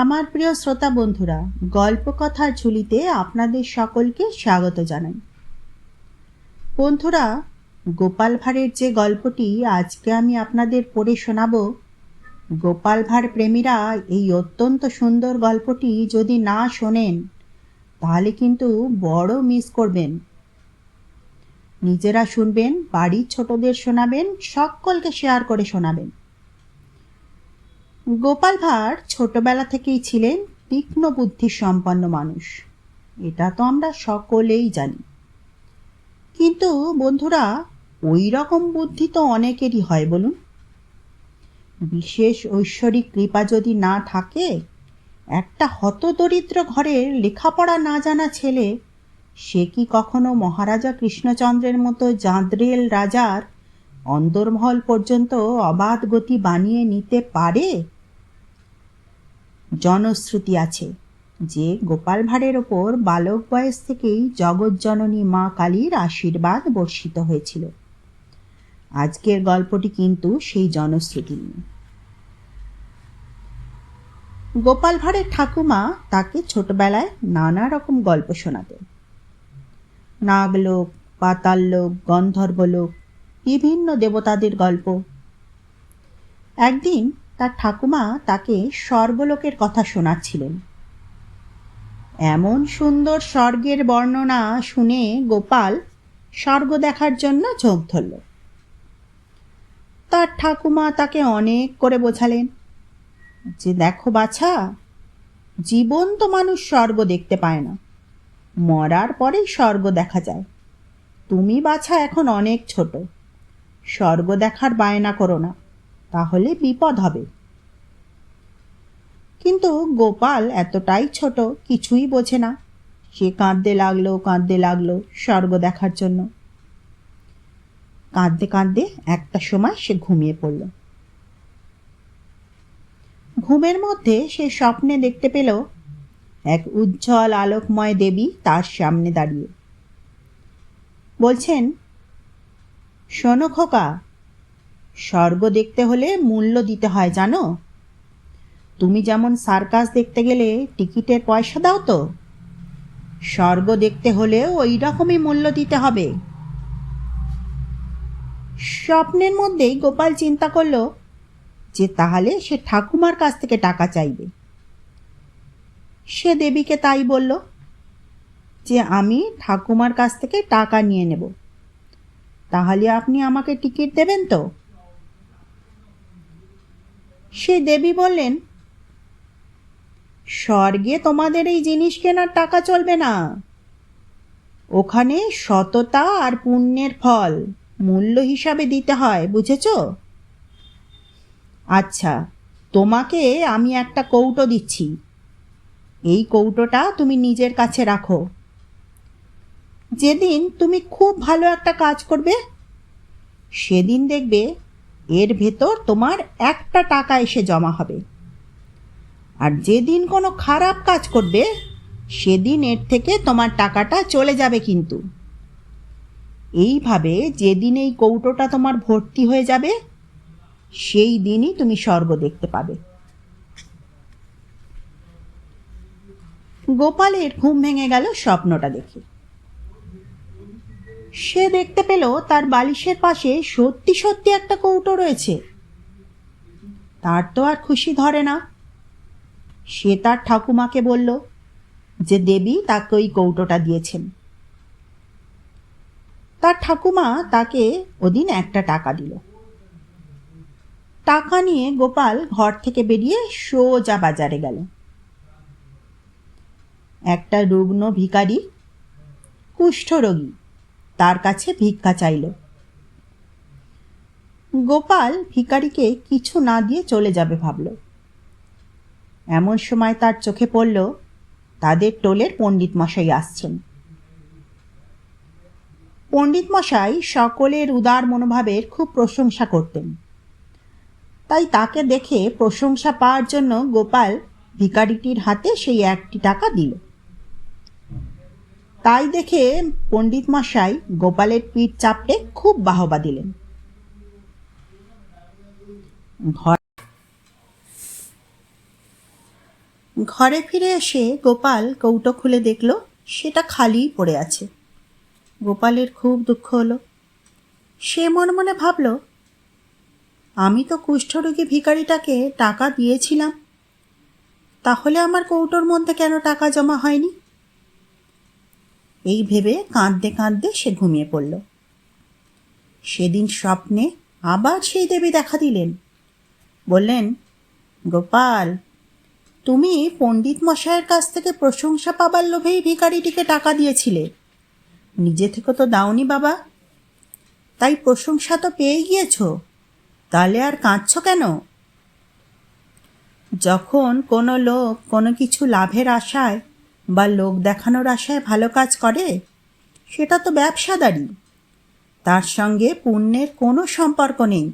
আমার প্রিয় শ্রোতা বন্ধুরা গল্প কথার ঝুলিতে আপনাদের সকলকে স্বাগত জানাই। বন্ধুরা, গোপাল ভাঁড়ের যে গল্পটি আজকে আমি আপনাদের পড়ে শোনাব, গোপাল ভাঁড় প্রেমীরা এই অত্যন্ত সুন্দর গল্পটি যদি না শোনেন, তাহলে কিন্তু বড় মিস করবেন। নিজেরা শুনবেন, বাড়ির ছোটদের শোনাবেন, সকলকে শেয়ার করে শোনাবেন। গোপাল ভাঁড় ছোটবেলা থেকেই ছিলেন তীক্ষ্ণ বুদ্ধি সম্পন্ন মানুষ। এটা তো আমরা সকলেই জানি। কিন্তু বন্ধুরা ওই রকম বুদ্ধি তো অনেকেরই হয় বলুন। বিশেষ ঐশ্বরিক কৃপা যদি না থাকে, একটা হতদরিদ্র ঘরের লেখাপড়া না জানা ছেলে, সে কি কখনো মহারাজা কৃষ্ণচন্দ্রের মতো জাঁদরেল রাজার অন্দরমহল পর্যন্ত অবাধ গতি বানিয়ে নিতে পারে? জনশ্রুতি আছে, যে গোপাল ভাঁড়ের ওপর বালক বয়স থেকেই জগৎজননী মা কালীর আশীর্বাদ বর্ষিত হয়েছিল। আজকের গল্পটি কিন্তু সেই জনশ্রুতি নিয়ে। গোপাল ভাঁড়ের ঠাকুমা তাকে ছোটবেলায় নানা রকম গল্প শোনাতেন। নাগলোক পাতাল লোক গন্ধর্বলোক, বিভিন্ন দেবতাদের গল্প। একদিন তার ঠাকুমা তাকে স্বর্গলোকের কথা শোনাচ্ছিলেন। এমন সুন্দর স্বর্গের বর্ণনা শুনে গোপাল স্বর্গ দেখার জন্য চোখ ধরল। তার ঠাকুমা তাকে অনেক করে বোঝালেন যে, দেখো বাছা, জীবন্ত মানুষ স্বর্গ দেখতে পায় না। মরার পরেই স্বর্গ দেখা যায়। তুমি বাছা এখন অনেক ছোট। স্বর্গ দেখার বায়না করো না। তাহলে বিপদ হবে। কিন্তু গোপাল এতটাই ছোট, কিছুই বোঝে না। সে কাঁদতে লাগল কাঁদতে লাগল স্বর্গ দেখার জন্য। কাঁদতে কাঁদতে একটা সময় সে ঘুমিয়ে পড়ল। ঘুমের মধ্যে সে স্বপ্নে দেখতে পেল এক উজ্জ্বল আলোকময় দেবী তার সামনে দাঁড়িয়ে। বলছেন, শোনো খোকা স্বর্গ দেখতে হলে মূল্য দিতে হয়, জানো? তুমি যেমন সার্কাস দেখতে গেলে টিকিটের পয়সা দাও তো। স্বর্গ দেখতে হলে ওই রকমই মূল্য দিতে হবে। স্বপ্নের মধ্যেই গোপাল চিন্তা করল যে তাহলে সে ঠাকুমার কাছ থেকে টাকা চাইবে। সে দেবীকে তাই বলল যে আমি ঠাকুমার কাছ থেকে টাকা নিয়ে নেব। তাহলে আপনি আমাকে টিকিট দেবেন তো? সে দেবী বললেন, স্বর্গে তোমাদের এই জিনিস কেনার টাকা চলবে না। ওখানে সততা আর পুণ্যের ফল মূল্য হিসাবে দিতে হয়, বুঝেছ? আচ্ছা তোমাকে আমি একটা কৌটো দিচ্ছি। এই কৌটোটা তুমি নিজের কাছে রাখো। যেদিন তুমি খুব ভালো একটা কাজ করবে, সেদিন দেখবে এর ভেতর তোমার একটা টাকা এসে জমা হবে। আর যেদিন কোনো খারাপ কাজ করবে, সেদিন এর থেকে তোমার টাকাটা চলে যাবে কিন্তু। এইভাবে যেদিন এই কৌটোটা তোমার ভর্তি হয়ে যাবে, সেই দিনই তুমি স্বর্গ দেখতে পাবে। গোপালের ঘুম ভেঙে গেল স্বপ্নটা দেখে। সে দেখতে পেল তার বালিশের পাশে সত্যি সত্যি একটা কৌটো রয়েছে। তার তো আর খুশি ধরে না। সে তার ঠাকুমাকে বলল যে দেবী তাকে ওই কৌটোটা দিয়েছেন। তার ঠাকুমা তাকে ওদিন একটা টাকা দিল। টাকা নিয়ে গোপাল ঘর থেকে বেরিয়ে সোজা বাজারে গেল। একটা রুগ্ন ভিখারি, কুষ্ঠরোগী। তার কাছে ভিক্ষা চাইল। গোপাল ভিকারিকে কিছু না দিয়ে চলে যাবে ভাবল। এমন সময় তার চোখে পড়ল, তাদের টোলের পণ্ডিত মশাই আসছেন। পণ্ডিত মশাই সকলের উদার মনোভাবের খুব প্রশংসা করতেন। তাই তাকে দেখে প্রশংসা পাওয়ার জন্য গোপাল ভিকারিটির হাতে সেই একটি টাকা দিল। তাই দেখে পণ্ডিত মশাই গোপালের পিঠ চাপড়ে খুব বাহবা দিলেন। ঘর ঘরে ফিরে এসে গোপাল কৌটো খুলে দেখল, সেটা খালি পড়ে আছে। গোপালের খুব দুঃখ হলো। সে মনে মনে ভাবল, আমি তো কুষ্ঠরোগী ভিখারিটাকে টাকা দিয়েছিলাম, তাহলে আমার কৌটোর মধ্যে কেন টাকা জমা হয়নি? এই ভেবে কাঁদতে কাঁদতে সে ঘুমিয়ে পড়ল। সেদিন স্বপ্নে আবার সেই দেবী দেখা দিলেন। বললেন, গোপাল, তুমি পণ্ডিত মশাইয়ের কাছ থেকে প্রশংসা পাবার লোভেই ভিখারিটিকে টাকা দিয়েছিলে। নিজে থেকে তো দাওনি বাবা। তাই প্রশংসা তো পেয়ে গিয়েছ। তাহলে আর কাঁদছ কেন? যখন কোনো লোক কোনো কিছু লাভের আশায় বা লোক দেখানোর আশায় ভালো কাজ করে? সেটা তো ব্যবসাদারি তার সঙ্গে পুণ্যের কোনো সম্পর্ক নেই।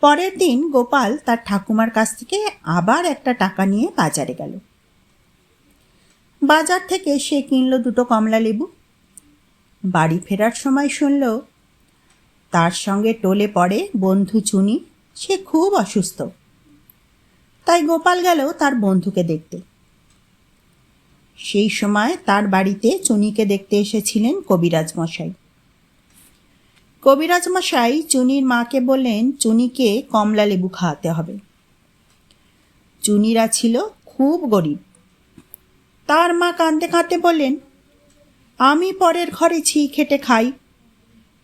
পরের দিন গোপাল তার ঠাকুমার কাছ থেকে আবার একটা টাকা নিয়ে বাজারে গেল। বাজার থেকে সে কিনল দুটো কমলা লেবু। বাড়ি ফেরার সময় শুনল, তার সঙ্গে টোলে পড়ে বন্ধু চুনি, সে খুব অসুস্থ। তাই গোপাল গেল তার বন্ধুকে দেখতে। সেই সময় তার বাড়িতে চুনিকে দেখতে এসেছিলেন কবিরাজ মশাই। কবিরাজ মশাই চুনির মাকে বললেন, চুনিকে কমলা লেবু খাওয়াতে হবে। চুনিরা ছিল খুব গরিব। তার মা কাঁদতে কাঁদতে বললেন, আমি পরের ঘরে ছি খেটে খাই।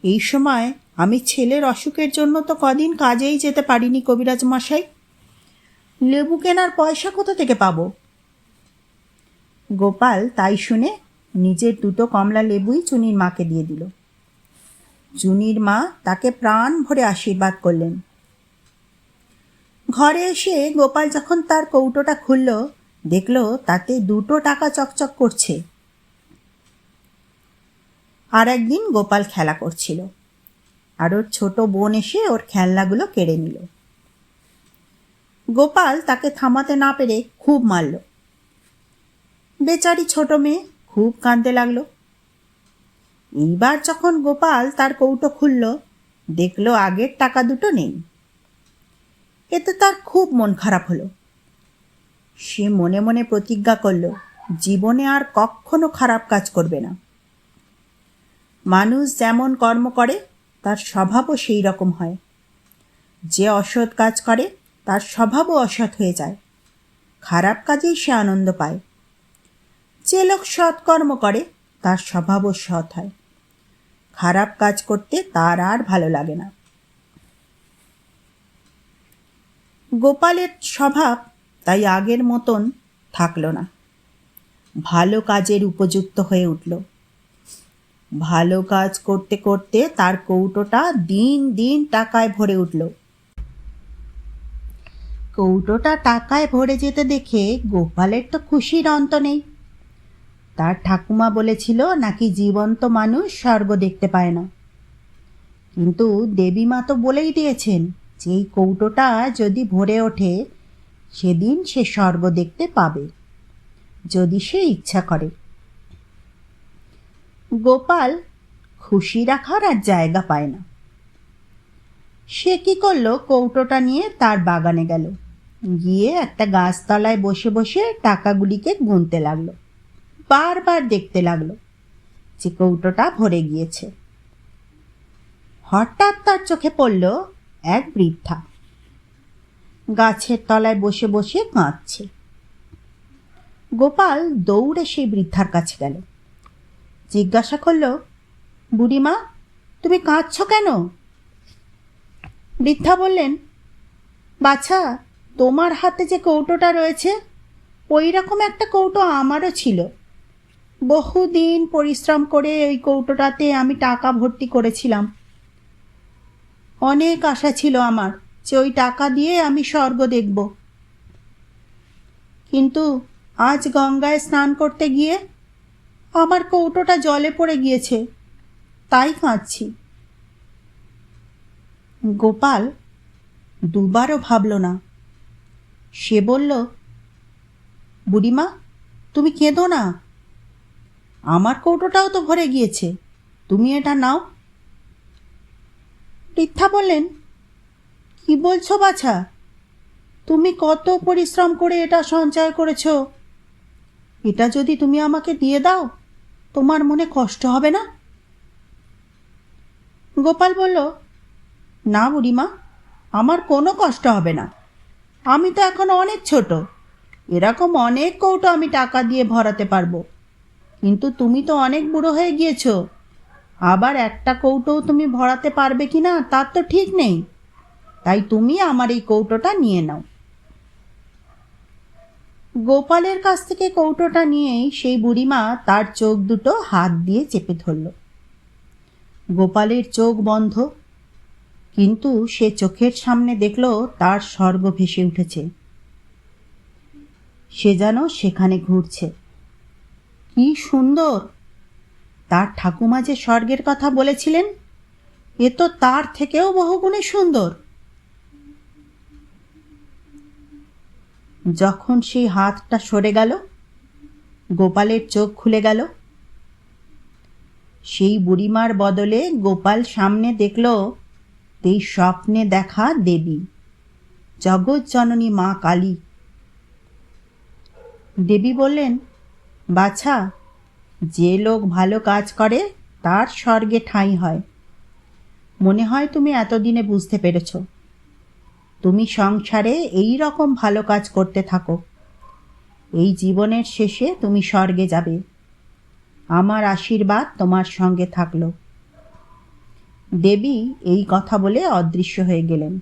এই সময় আমি ছেলের অসুখের জন্য তো কদিন কাজেই যেতে পারিনি কবিরাজ মশাই। লেবু কেনার পয়সা কোথা থেকে পাবো? গোপাল তাই শুনে নিজের দুটো কমলা লেবুই চুনির মাকে দিয়ে দিল। চুনির মা তাকে প্রাণ ভরে আশীর্বাদ করলেন। ঘরে এসে গোপাল যখন তার কৌটোটা খুলল, দেখল তাতে দুটো টাকা চকচক করছে। আর একদিন গোপাল খেলা করছিল। আর ওর ছোট বোন এসে ওর খেলনাগুলো কেড়ে নিল। গোপাল তাকে থামাতে না পেরে খুব মারল। বেচারি ছোট মেয়ে খুব কাঁদতে লাগল। এইবার যখন গোপাল তার কৌটো খুলল, দেখল আগের টাকা দুটো নেই। এতে তার খুব মন খারাপ হলো। সে মনে মনে প্রতিজ্ঞা করল, জীবনে আর কখনো খারাপ কাজ করবে না। মানুষ যেমন কর্ম করে, তার স্বভাবও সেই রকম হয়। যে অসৎ কাজ করে তার স্বভাবও অসৎ হয়ে যায়। খারাপ কাজেই সে আনন্দ পায়। যে লোক সৎকর্ম করে, তার স্বভাবও সৎ হয়। খারাপ কাজ করতে তার আর ভালো লাগে না। গোপালের স্বভাব তাই আগের মতন থাকল না। ভালো কাজের উপযুক্ত হয়ে উঠল। ভালো কাজ করতে করতে তার কৌটোটা দিন দিন টাকায় ভরে উঠল। কৌটোটা টাকায় ভরে যেতে দেখে গোপালের তো খুশির অন্ত নেই। তার ঠাকুমা বলেছিল নাকি জীবন্ত মানুষ স্বর্গ দেখতে পায় না। কিন্তু দেবীমা তো বলেই দিয়েছেন যে এই কৌটোটা যদি ভরে ওঠে, সেদিন সে স্বর্গ দেখতে পাবে, যদি সে ইচ্ছা করে। গোপাল খুশি রাখার আর জায়গা পায় না। সে কি করল, কৌটোটা নিয়ে তার বাগানে গেল। গিয়ে একটা গাছতলায় বসে বসে টাকাগুলিকে গুনতে লাগল। বারবার দেখতে লাগল যে কৌটোটা ভরে গিয়েছে। হঠাৎ তার চোখে পড়ল এক বৃদ্ধা। গাছের তলায় বসে বসে কাঁদছে। গোপাল দৌড়ে সেই বৃদ্ধার কাছে গেল। জিজ্ঞাসা করল, বুড়িমা, তুমি কাঁদছ কেন? বৃদ্ধা বললেন, বাছা তোমার হাতে যে কৌটোটা রয়েছে ওই রকম একটা কৌটো আমারও ছিল। বহুদিন পরিশ্রম করে ওই কৌটোটাতে আমি টাকা ভর্তি করেছিলাম। অনেক আশা ছিল আমার যে ওই টাকা দিয়ে আমি স্বর্গ দেখব। কিন্তু আজ গঙ্গায় স্নান করতে গিয়ে আমার কৌটোটা জলে পড়ে গিয়েছে, তাই কাঁদছি। গোপাল দুবারও ভাবল না। সে বলল, বুড়িমা, তুমি কেঁদো না। আমার কৌটোটাও তো ভরে গিয়েছে, তুমি এটা নাও। বৃদ্ধা বললেন, কি বলছো বাছা? তুমি কত পরিশ্রম করে এটা সঞ্চয় করেছ। এটা যদি তুমি আমাকে দিয়ে দাও, তোমার মনে কষ্ট হবে না? গোপাল বলল, না বুড়িমা, আমার কোনো কষ্ট হবে না। আমি তো এখন অনেক ছোট। এরকম অনেক কৌটো আমি টাকা দিয়ে ভরাতে পারব। কিন্তু তুমি তো অনেক বুড়ো হয়ে গিয়েছো। আবার একটা কৌটোও তুমি ভরাতে পারবে কি না তার তো ঠিক নেই। তাই তুমি আমার এই কৌটোটা নিয়ে নাও। গোপালের কাছ থেকে কৌটোটা নিয়েই সেই বুড়িমা তার চোখ দুটো হাত দিয়ে চেপে ধরল। গোপালের চোখ বন্ধ কিন্তু সে চোখের সামনে দেখল তার স্বর্গ ভেসে উঠেছে। সে যেন সেখানে ঘুরছে। কি সুন্দর! তার ঠাকুমা যে স্বর্গের কথা বলেছিলেন, এ তো তার থেকেও বহুগুণে সুন্দর। যখন সেই হাতটা সরে গেল, গোপালের চোখ খুলে গেল। সেই বুড়িমার বদলে গোপাল সামনে দেখল এই স্বপ্নে দেখা দেবী। জগৎ জননী মা কালী। দেবী বললেন, বাছা, যে লোক ভালো কাজ করে, তার স্বর্গে ঠাঁই হয়। মনে হয় তুমি এতদিনে বুঝতে পেরেছ। তুমি সংসারে এই রকম ভালো কাজ করতে থাকো। এই জীবনের শেষে তুমি স্বর্গে যাবে। আমার আশীর্বাদ তোমার সঙ্গে থাকল। দেবী এই কথা বলে অদৃশ্য হয়ে গেলেন।